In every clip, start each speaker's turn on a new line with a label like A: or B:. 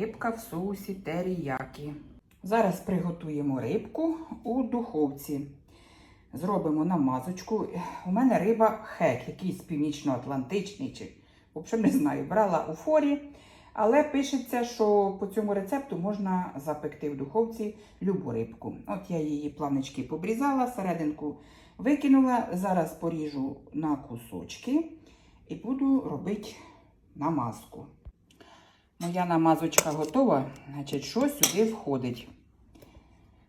A: Рибка в соусі теріякі. Зараз приготуємо рибку у духовці. Зробимо намазочку. У мене риба хек, якийсь північно-атлантичний чи, в общем, не знаю, брала у форі. Але пишеться, що по цьому рецепту можна запекти в духовці любу рибку. От я її планочки побрізала, серединку викинула. Зараз поріжу на кусочки і буду робити намазку. Моя намазочка готова. Значить, що сюди входить?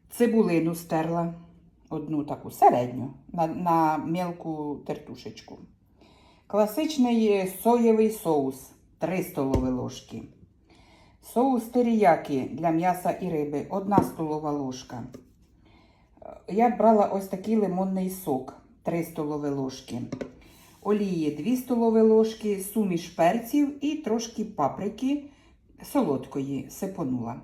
A: Цибулину стерла. Одну таку середню на, на мілку тертушечку. Класичний соєвий соус 3 столові ложки. Соус теріякі для м'яса і риби 1 столова ложка. Я брала ось такий лимонний сок 3 столові ложки. Олії 2 столові ложки, суміш перців і трошки паприки солодкої сипонула.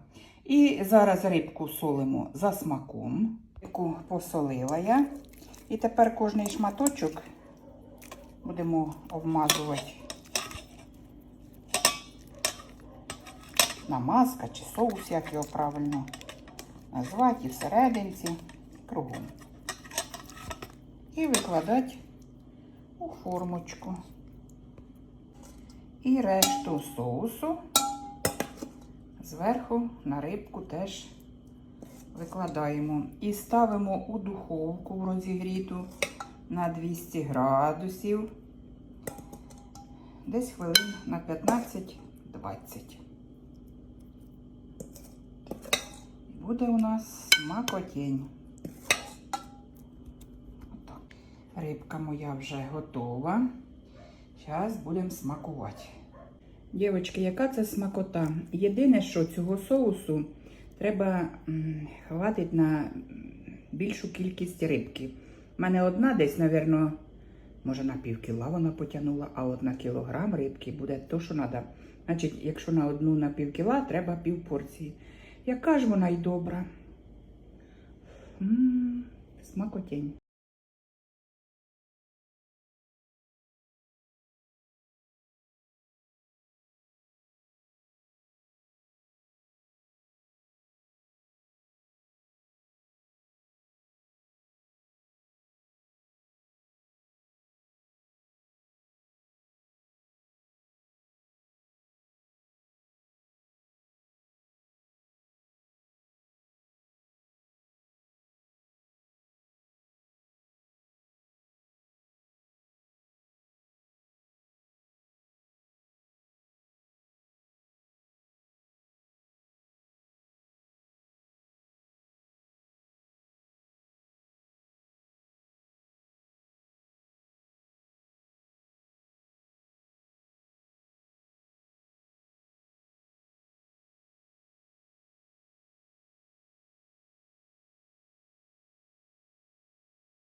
A: І зараз рибку солимо за смаком. Рибку посолила я. І тепер кожний шматочок будемо обмазувати. Намазка чи соус, як його правильно назвати, і всерединці, кругом. І викладати у формочку. І решту соусу зверху на рибку теж викладаємо. І ставимо у духовку розігріту на 200 градусів. Десь хвилин на 15-20. Буде у нас смакотінь. Рибка моя вже готова. Зараз будемо смакувати. Дівчатки, яка це смакота? Єдине, що цього соусу треба хватить на більшу кількість рибки. У мене одна десь, мабуть, може на пів кіла вона потягнула, а от на кілограм рибки буде то, що треба. Значить, якщо на одну на пів кіла, треба пів порції. Яка ж вона й добра. М, Смакотінь.